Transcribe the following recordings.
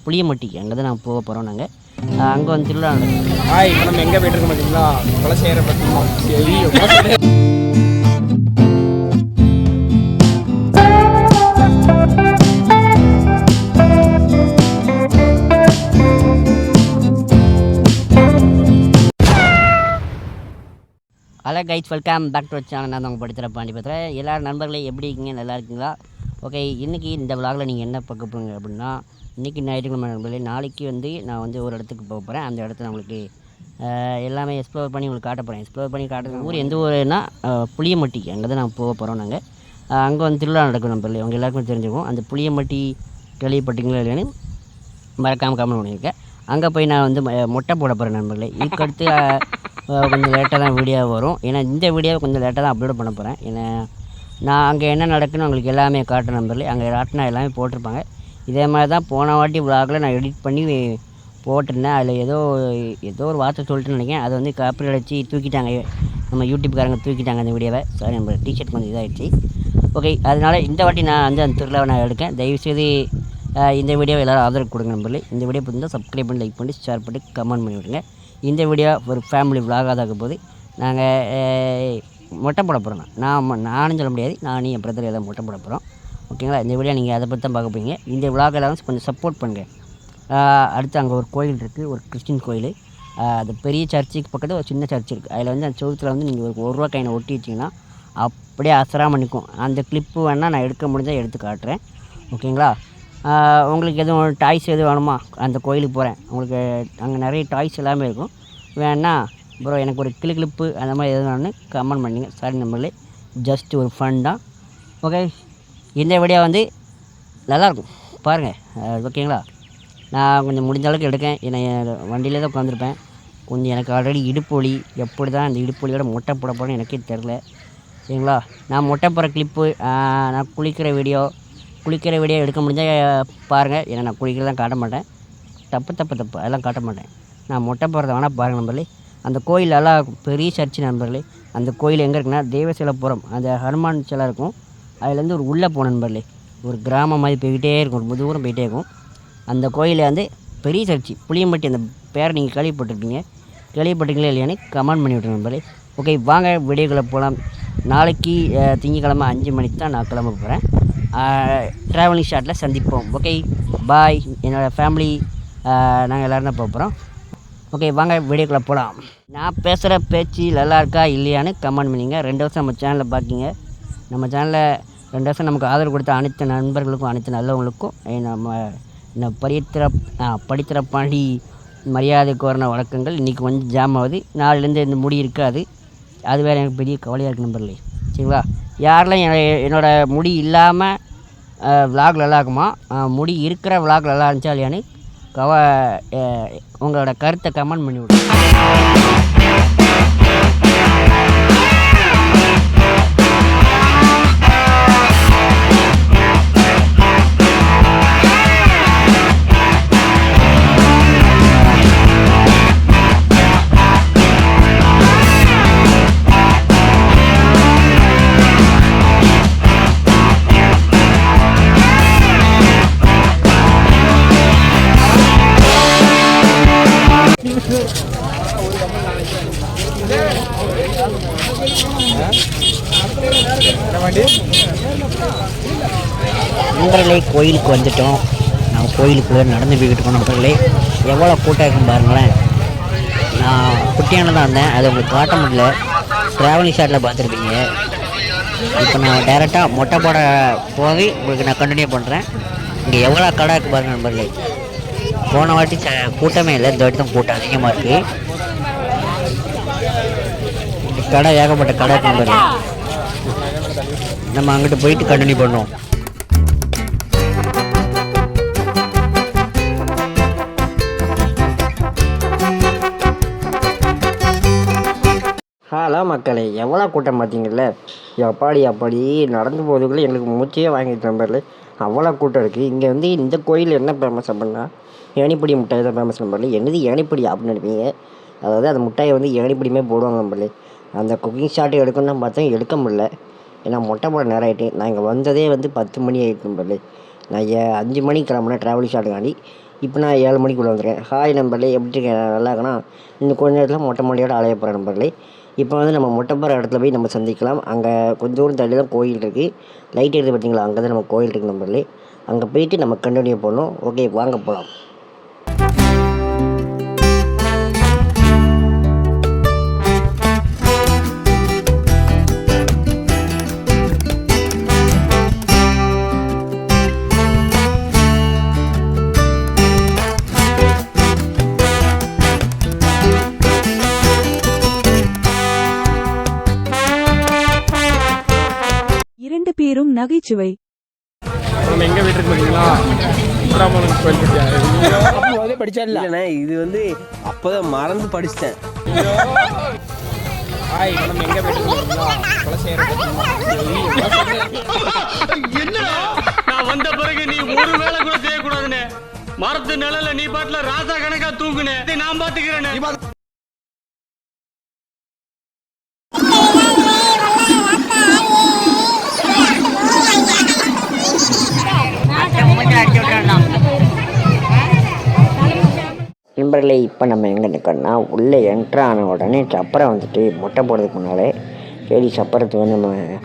புளியமட்டி அங்கே தான் நான் போக போகிறோம் நாங்கள் அங்கே வந்து திருவிழா ஹாய் இப்போ நம்ம எங்கே போயிட்டு குலசேகர பார்த்தீங்களா சரி Kulasekara hello guys welcome back to channel நான் உங்கள் படுத்துகிற பாண்டி பேசுகிறேன் எல்லாரும் நண்பர்களே எப்படி இருக்கீங்க? நல்லா இருக்கீங்களா? ஓகே இன்றைக்கி இந்த விலாகில் நீங்கள் என்ன பார்க்க போகிறீங்க அப்படின்னா இன்றைக்கி ஞாயிற்றுக்கிழமை நண்பர்களே நாளைக்கு வந்து நான் வந்து ஒரு இடத்துக்கு போக போகிறேன் அந்த இடத்துல உங்களுக்கு எல்லாமே எக்ஸ்ப்ளோர் பண்ணி உங்களுக்கு காட்ட போகிறேன் எக்ஸ்ப்ளோர் பண்ணி காட்டுற ஊர் எந்த ஊருன்னா புளியமட்டி அங்கே தான் நான் போக போகிறோம் நாங்கள் அங்கே வந்து திருவிழா நடக்கும் நண்பர்களே அவங்க எல்லாருக்குமே தெரிஞ்சுக்கும் அந்த புளியமட்டி கேள்விப்பட்டீங்களா இல்லைன்னு மறக்காமல் கமெண்ட் பண்ணியிருக்கேன் அங்கே போய் நான் வந்து ம- மொட்டை போட போகிறேன் நண்பர்களே. இதுக்கடுத்து கொஞ்சம் லேட்டாக தான் வீடியோ வரும். ஏன்னா இந்த வீடியோவை கொஞ்சம் லேட்டாக தான் அப்லோட் பண்ண போகிறேன் ஏன்னா நான் அங்கே என்ன நடக்குன்னு உங்களுக்கு எல்லாமே காட்டுற நம்பரில் அங்கே ராட்டினா எல்லாமே போட்டிருப்பாங்க. இதே மாதிரி தான் போன வாட்டி விலாகில் நான் எடிட் பண்ணி போட்டிருந்தேன். அதில் ஏதோ ஏதோ ஒரு வார்த்தை சொல்லிட்டுன்னு நினைக்கிறேன். அதை வந்து காப்பி அடிச்சு தூக்கிட்டாங்க. நம்ம யூடியூப்காரங்க தூக்கிட்டாங்க அந்த வீடியோவை சாரி நம்ம டிஷர்ட் கொஞ்சம் இதாகிடுச்சு ஓகே அதனால் இந்த வாட்டி நான் வந்து அந்த திருவிழாவை நான் எடுக்கேன். தயவுசெய்து இந்த வீடியோ எல்லோரும் ஆதரவு கொடுங்க நம்பரில் இந்த வீடியோ பிடிச்சிருந்தா சப்ஸ்கிரைப் பண்ணி லைக் பண்ணி ஷேர் பண்ணி கமெண்ட் பண்ணி விடுங்க. இந்த வீடியோ ஒரு ஃபேமிலி vlog-ஆ போது நாங்கள் மொட்டை போட போகிறோம் நான். ம- நானும் சொல்ல முடியாது. நானும் என் பிரதர் எல்லாம் மொட்டை போட போகிறோம் ஓகேங்களா இந்த வீடியோ நீங்கள் அதை பற்றி தான் பார்க்க போகிறீங்க இந்த vlog எல்லாம் கொஞ்சம் சப்போர்ட் பண்ணுங்கள் அடுத்து அங்கே ஒரு கோயில் இருக்குது ஒரு கிறிஸ்டின் கோயில். அது பெரிய சர்ச்சுக்கு பக்கத்தில் ஒரு சின்ன சர்ச் இருக்குது அதில் வந்து அந்த சோத்தில் வந்து நீங்கள் ஒரு ஒரு ரூபா கைனை ஒட்டி வச்சிங்கன்னா அப்படியே அசராம நிற்கும் அந்த கிளிப்பு வேணால் நான் எடுக்க முடிஞ்சால் எடுத்து காட்டுறேன். ஓகேங்களா உங்களுக்கு எதுவும் டாய்ஸ் எதுவும் வேணுமா? அந்த கோயிலுக்கு போகிறேன் உங்களுக்கு அங்கே நிறைய டாய்ஸ் எல்லாமே இருக்கும். வேணால் ப்ரோ எனக்கு ஒரு கிளி கிளிப்பு அந்த மாதிரி எதுனாலும் கமெண்ட் பண்ணிங்க. சாரி நம்மளே ஜஸ்ட் ஒரு ஃபன் தான். ஓகே இந்த வீடியோ வந்து நல்லாயிருக்கும் பாருங்கள் ஓகேங்களா? நான் கொஞ்சம் முடிஞ்ச அளவுக்கு எடுக்கேன். என்னை வண்டியிலே தான் உட்காந்துருப்பேன் கொஞ்சம் எனக்கு ஆல்ரெடி இடுப்பு வலி. எப்படி தான் அந்த இடுப்பு வலியோட மொட்டை போட போகிறேன்னு எனக்கே தெரில சரிங்களா? நான் மொட்டை போகிற கிளிப்பு நான் குளிக்கிற வீடியோ குளிக்கிற வீடியோ எடுக்க முடிஞ்சால் பாருங்கள் ஏன்னா நான் குளிக்கிறதான் காட்ட மாட்டேன். தப்பு தப்பு தப்பு. அதெல்லாம் காட்ட மாட்டேன். நான் மொட்டை போகிறத வேணால் பாருங்கள் நம்மளே அந்த கோயில் எல்லாம் பெரிய சர்ச்சு நண்பர்களே. அந்த கோயில் எங்கே இருக்குன்னா தேவசிலப்புரம் அந்த ஹனுமான் சிலை இருக்கும். அதுலேருந்து ஒரு உள்ளே போன நண்பர்களே. ஒரு கிராமம் மாதிரி போய்கிட்டே இருக்கும். ரொம்ப தூரம் போயிட்டே இருக்கும். அந்த கோயிலில் வந்து பெரிய சர்ச்சு புளியம்பட்டி அந்த பேரை நீங்கள் கேள்விப்பட்டிருப்பீங்க. கேள்விப்பட்டீங்களா இல்லையான்னு கமெண்ட் பண்ணி விட்டுருங்க நண்பர்களே. ஓகே வாங்க வீடியோக்குள்ளே போகலாம். நாளைக்கு திங்கக்கிழமை அஞ்சு மணிக்கு தான் நான் கிளம்ப போகிறேன் ட்ராவலிங் ஷாட்டில் சந்திப்போம். ஓகே பாய் என்னோடய ஃபேமிலி நாங்கள் எல்லோரும் தான் போகிறோம் ஓகே வாங்க வீடியோக்குள்ளே போகலாம் நான் பேசுகிற பேச்சு நல்லா இருக்கா இல்லையான்னு கமெண்ட் பண்ணிங்க. ரெண்டு வருஷம் நம்ம சேனலில் பார்க்கிங்க நம்ம சேனலில் ரெண்டு வருஷம் நமக்கு ஆதரவு கொடுத்த அனைத்து நண்பர்களுக்கும் அனைத்து நல்லவங்களுக்கும் நம்ம இந்த படித்திர படித்திர பாண்டி மரியாதை கோரின வழக்கங்கள் இன்றைக்கி கொஞ்சம் ஜாம் ஆகுது. நாளிலேருந்து இந்த முடி இருக்காது. அது வேறு எனக்கு பெரிய கவலையாக இருக்குது நம்பர்லே சரிங்களா? யாரெல்லாம் என்னோடய என்னோட முடி இல்லாமல் விலாக் நல்லா இருக்குமா? முடி இருக்கிற விலாக் நல்லா இருந்துச்சா இல்லையான்னு கவ உங்களோட கருத்தை கமெண்ட் பண்ணி நண்பர்களே கோயிலுக்கு வந்துட்டோம். நான் கோயிலுக்குள்ளே நடந்து போய்கிட்டு இருக்கோம் நண்பர்களே. எவ்வளோ கூட்டம் இருக்கும் பாருங்களேன். நான் குட்டியான தான் இருந்தேன். அதை உங்களுக்கு காட்ட முடியல. ட்ராவலிங் ஷாட்டில் பார்த்துருப்பீங்க. இப்போ நான் டைரெக்டாக மொட்டை போட போய் உங்களுக்கு நான் கண்டினியூ பண்ணுறேன் இங்கே எவ்வளோ கடை இருக்குது பாருங்க நண்பர்களே. போன வாட்டி ச கூட்டமே இல்லை. இந்த வாட்டி தான் கூட்டம் அதிகமாக இருக்குது கடை ஏகப்பட்ட கடை நண்பர்களே. நம்ம அங்கிட்டு போயிட்டு கண்டினியூ பண்ணுவோம். ஹலோ மக்களே எவ்வளோ கூட்டம் பார்த்தீங்கல்ல? எப்பாடி அப்பாடி நடந்து போகிறதுக்குள்ளே எங்களுக்கு மூச்சையே வாங்கிட்டு நம்பர்ல அவ்வளோ கூட்டம் இருக்குது இங்கே வந்து இந்த கோயில் என்ன ஃபேமஸ் அப்படின்னா ஏணிப்படி மிட்டாய் தான் ஃபேமஸ் நம்பர்ல என்னது ஏணிப்படி அப்படின்னு நினைப்பீங்க? அதாவது அந்த மிட்டாயை வந்து ஏணிப்படியுமே போடுவாங்க நம்பர்ல அந்த குக்கிங் ஷாட் எடுக்கணும்னு பார்த்தா எடுக்க முடியல. ஏன்னா மொட்டை போட நேரம் ஆகிட்டு நான் இங்கே வந்ததே வந்து பத்து மணி ஆகிட்டு நம்பர்ல நான் ஏ- அஞ்சு மணிக்கு கிளம்புனேன் ட்ராவலிங் ஷாட்டுக்காண்டி இப்போ நான் ஏழு மணிக்குள்ளே வந்துருக்கேன் ஹாய் நம்பர்லே எப்படி இருக்கேன் நல்லா இருக்கேன்னா இன்னும் கொஞ்ச நேரத்தில் மொட்டை மாடியோட அலைய போகிற நம்பர்லே இப்போ வந்து நம்ம மொட்டை போகிற இடத்துல போய் நம்ம சந்திக்கலாம். அங்கே கொஞ்சம் தூரம் தள்ளி தான் கோயில் இருக்குது லைட் எடுத்து பார்த்தீங்களா அங்கே தான் நம்ம கோயில் இருக்குது நம்பர்லே அங்கே போயிட்டு நம்ம கண்டினியூ பண்ணோம். ஓகே வாங்க போகலாம் நகைச்சுவை. நம்ம எங்கே வீட்டுக்கு கோயில் படிச்சா இல்லை? இல்லைண்ணே இது வந்து அப்போதான் மறந்து படிச்சிட்டேன். ஹாய் இப்போ நம்ம எங்கே வீட்டுக்கு பார்த்தீங்களா குலசேகர நான் வந்த பிறகு நீ ஒரு வேலை கூட செய்யக்கூடாதுன்னு மரத்து நிழல்ல நீ பாட்டுல ராசா கணக்கா தூங்குனே. நான் பாத்துக்கிறேன் நண்பர்களே இப்போ நம்ம எங்கே நிற்கணும்னா உள்ளே என்ட்ரு ஆன உடனே சப்பரை வந்துட்டு மொட்டை போடுறதுக்கு முன்னாலே சரி சப்பரத்தை வந்து நம்ம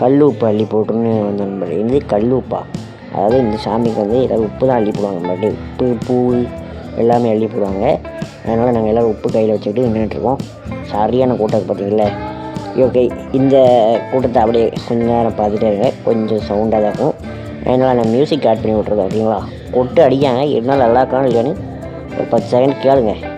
கல் அள்ளி போட்டுன்னு வந்த நண்பர் இது கல் அதாவது இந்த சாமிக்கு வந்து ஏதாவது உப்பு தான் அள்ளி போடுவாங்க நண்பர்களே. உப்பு பூ எல்லாமே அள்ளி போடுவாங்க. அதனால் நாங்கள் எல்லோரும் உப்பு கையில் வச்சுக்கிட்டு நின்றுட்டுருக்கோம் சரியான கூட்டம் பார்த்தீங்களா ஓகே இந்த கூட்டத்தை அப்படியே கொஞ்ச நேரம் பார்த்துட்டே இருங்க. கொஞ்சம் சவுண்டாக தான் இருக்கும். அதனால் நான் மியூசிக் ஆட் பண்ணி விட்றது ஓகேங்களா கொட்டு அடிக்காங்க இருந்தாலும் நல்லா இருக்கான்னு இல்லையான்னு ஒரு பத்து செகண்ட் கேளுங்க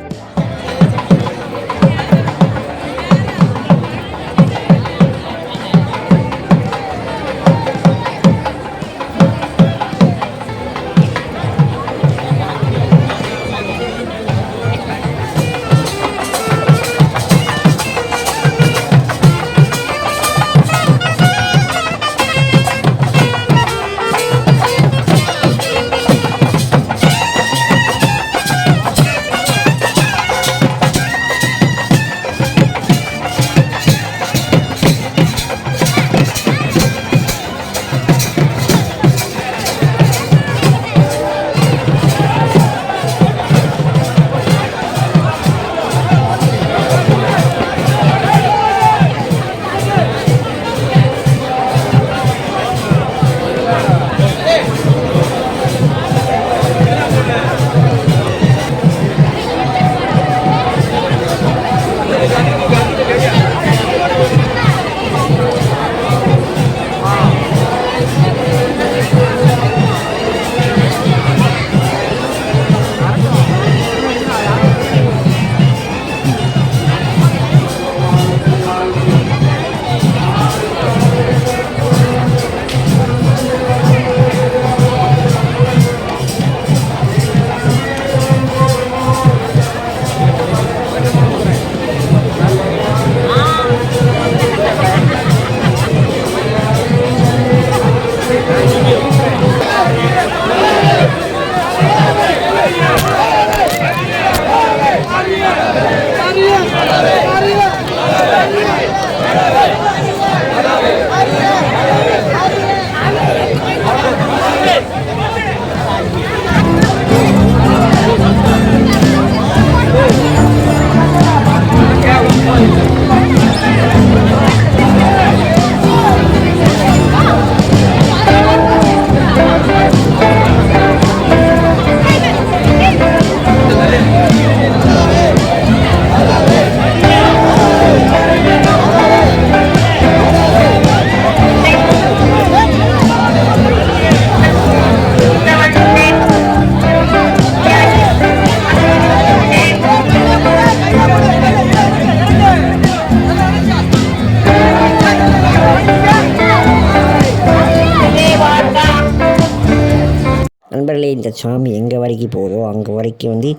சாமி எங்கே வரைக்கும் போகுதோ அங்கே வரைக்கும் வந்து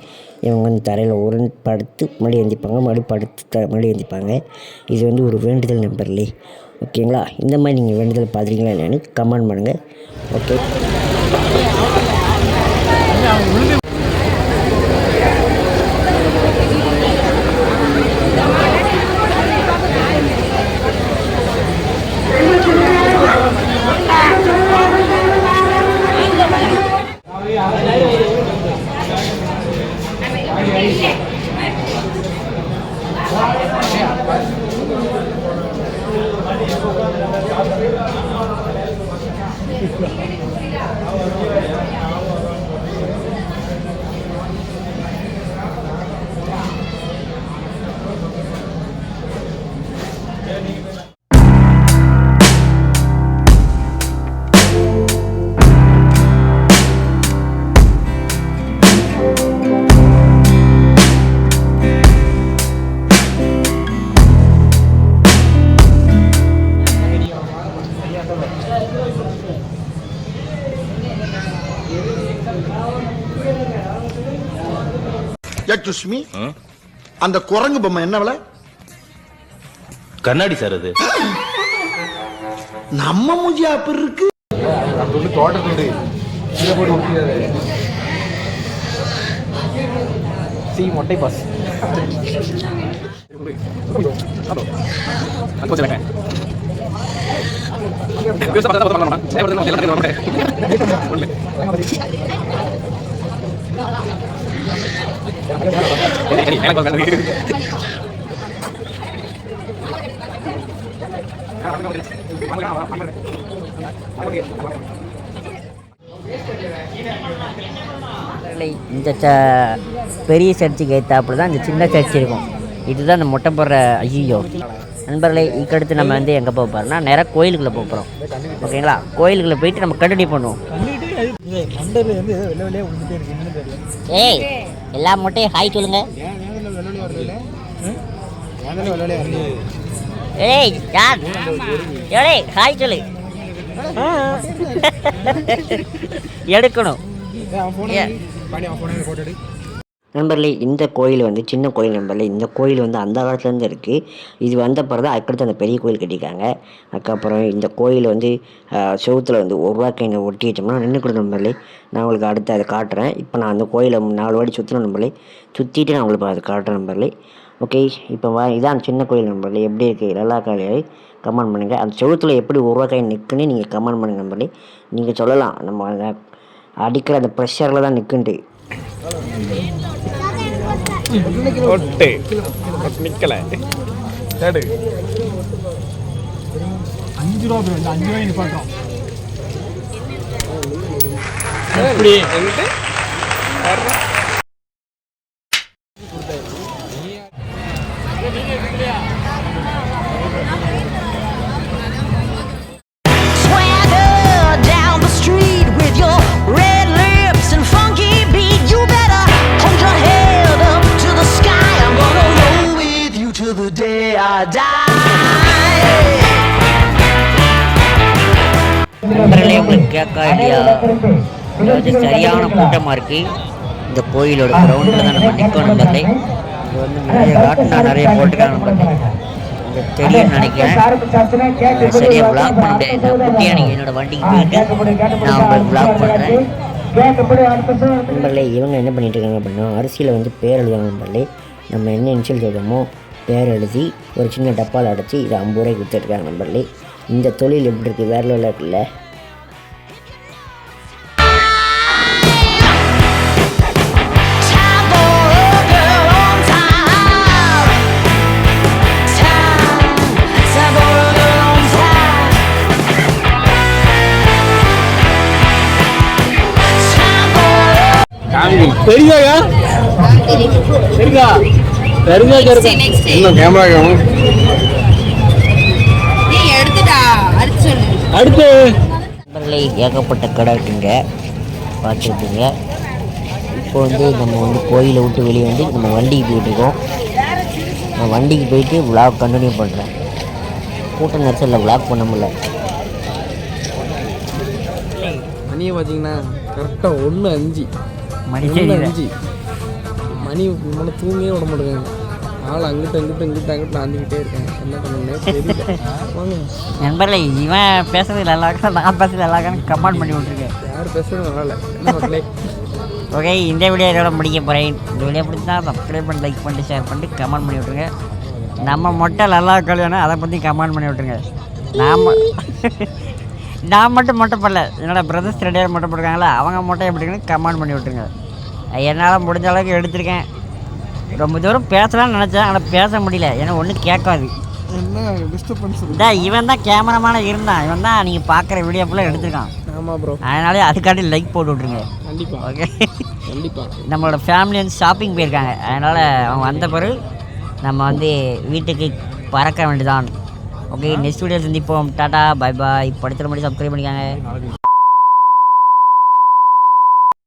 இவங்க வந்து தரையில் உருண்டு படுத்து மறுபடியும் எந்திப்பாங்க மறுபடியும் படுத்து த மறுபடியும் எந்திப்பாங்க. இது வந்து ஒரு வேண்டுதல் நம்பர்லே ஓகேங்களா? இந்த மாதிரி நீங்கள் வேண்டுதல் பார்த்துருக்கீங்களா என்னென்னு கமெண்ட் பண்ணுங்கள் ஓகே. எக்ஸ்கூஸ் மீ அந்த குரங்கு பொம்மை என்ன விலை? கண்ணாடி சார் அது. நம்ம மூஞ்சி அப்படி இருக்கு. தோட்டத்துண்டு சி மொட்டை பாஸ் இல்லை, இந்த ச பெரிய சர்ச்சுக்கு ஏற்றாப்புல தான் இந்த சின்ன சர்ச் இருக்கும். இதுதான் இந்த மொட்டை போடுற ஐயோ. நண்பர்களே இதுக்கடுத்து நம்ம வந்து எங்கே போக போகிறோம்னா நேராக கோயிலுக்குள்ளே போக போகிறோம் ஓகேங்களா? கோயிலுக்குள்ளே போயிட்டு நம்ம கண்டினியூ பண்ணுவோம். ஏய் எல்லா மொட்டையும் ஹாய் சொல்லுங்க. ஏய் யார்? ஏய் ஹாய் சொல்லு. எடுக்கணும். நண்பர்களே இந்த கோயில் வந்து சின்ன கோயில் நண்பர்களே இந்த கோயில் வந்து அந்த காலத்துலேருந்து இருக்குது இது வந்த பிறகு தான் அதுக்கடுத்து அந்த பெரிய கோயில் கட்டியிருக்காங்க. அதுக்கப்புறம் இந்த கோயில் வந்து செவுத்தில் வந்து ஒரு ரூபாய்க்கு இங்கே ஒட்டி வச்சோம்னா நின்று கொடுத்த நண்பர்களே. நான் உங்களுக்கு அடுத்து அதை காட்டுறேன். இப்போ நான் அந்த கோயிலை நாலு வாட்டி சுற்றின நண்பர்களே. சுற்றிட்டு நான் உங்களுக்கு அதை காட்டுறேன் நண்பர்களே. ஓகே இப்போ வா இதான் சின்ன கோயில் நண்பர்களே. எப்படி இருக்குது நல்லா காலையை கமெண்ட் பண்ணுங்கள் அந்த செவுத்தில் எப்படி ஒரு நிற்குன்னு நீங்கள் கமெண்ட் பண்ணுங்க நண்பர்களே. நீங்கள் சொல்லலாம். நம்ம அடிக்கிற அந்த ப்ரெஷரில் தான் நிற்குன்ட்டு ஒட்டு நிக்கல தேடு அஞ்சு ரூபா அஞ்சு ரூபாய் நிப்பாட்டுறோம் எப்படி நண்பர்களே உங்களுக்கு கேட்க ஐடியா இது வந்து சரியான கூட்டமாக இருக்கு. இந்த கோயிலோட கிரவுண்டில் தான் நம்ம நிற்கணும் நண்பர்களே இது வந்து நிறைய காட்டினா நிறைய போட்டுருக்காங்க நண்பர்களே உங்களுக்கு தெரியும்னு நினைக்கிறேன். சரியா சரியாக பிளாக் பண்ண முடியாது நான் குட்டியாக நீங்கள் என்னோட வண்டிக்கு போயிட்டு நான் உங்களுக்கு பிளாக் பண்ணுறேன் நண்பர்களே இவங்க என்ன பண்ணிட்டு இருக்காங்க அப்படின்னா அரிசியில் வந்து பேர் எழுதுவாங்க நண்பர்களே நம்ம என்ன இன்சியல் சொல்கிறோமோ பேர் எழுதி ஒரு சின்ன டப்பால் அடைச்சி இதை ஐம்பது ரூபாய்க்கு விற்றுருக்காங்க நம்பர்லி இந்த தொழில் எப்படி இருக்குது வேற லெவலில் இருக்குல்ல Time for இன்னும் கேமரா அடுத்து. ஏகப்பட்ட கடை இருக்குங்க. பார்த்துருப்பீங்க. இப்போ வந்து நம்ம வந்து கோயிலை விட்டு வெளியே வந்து நம்ம வண்டிக்கு போயிட்டுருக்கோம் நான் வண்டிக்கு போயிட்டு விளாக் கண்டினியூ பண்ணுறேன் கூட்ட நெரிசலில் விளாக் பண்ண முடியல. மணியை பார்த்தீங்கன்னா கரெக்டாக ஒன்று அஞ்சு. மணி. அஞ்சு. மணி நம்மள தூங்கியே விட மாட்டேங்க ஆள் அங்கிட்ட அங்கிட்ட இங்கிட்ட அங்கிட்ட ஆந்திக்கிட்டே இருக்கேன் என்ன வாங்க நண்பர்களே இவன் பேசுறது நல்லா இருக்கா நான் பேசுறது நல்லா இருக்கான்னு கமெண்ட் பண்ணி விட்ருக்கேன் யார் பேசுறது நல்லா இல்லை. ஓகே இந்த வீடியோ இதோட முடிக்க போகிறேன் இந்த வீடியோ பிடிச்சா சப்ஸ்கிரைப் பண்ணி லைக் பண்ணிட்டு ஷேர் பண்ணிட்டு கமெண்ட் பண்ணி விட்ருங்க நம்ம மொட்டை நல்லா கல்யாணம் அதை பற்றி கமெண்ட் பண்ணி விட்ருங்க நாம் நான் மட்டும் மொட்டை போடல என்னோட பிரதர்ஸ் ரெடியாக மொட்டை போட்டிருக்காங்களா? அவங்க மொட்டை எப்படி இருக்குன்னு கமெண்ட் பண்ணி விட்ருங்க என்னால் முடிஞ்ச அளவுக்கு எடுத்திருக்கேன். ரொம்ப தூரம் பேசலாம்னு நினச்சேன் ஆனால் பேச முடியல. ஏன்னா ஒன்றும் கேட்காது. என்ன இவன் தான் கேமராமான இருந்தான். இவன் தான் நீங்கள் பார்க்குற வீடியோ ஃபுல்லாக எடுத்திருக்கான். ஆமாம் ப்ரோ அதனாலே அதுக்காண்டி லைக் போட்டு விட்ருங்க கண்டிப்பாக ஓகே கண்டிப்பாக நம்மளோட ஃபேமிலி வந்து ஷாப்பிங் போயிருக்காங்க. அதனால் அவங்க வந்த பிறகு நம்ம வந்து வீட்டுக்கு பறக்க வேண்டியதான் ஓகே நெக்ஸ்ட் வீடியோ சந்திப்போம். டாடா பை பாய் படுத்துகிற மாதிரி சப்ஸ்கிரைப் பண்ணிக்காங்க.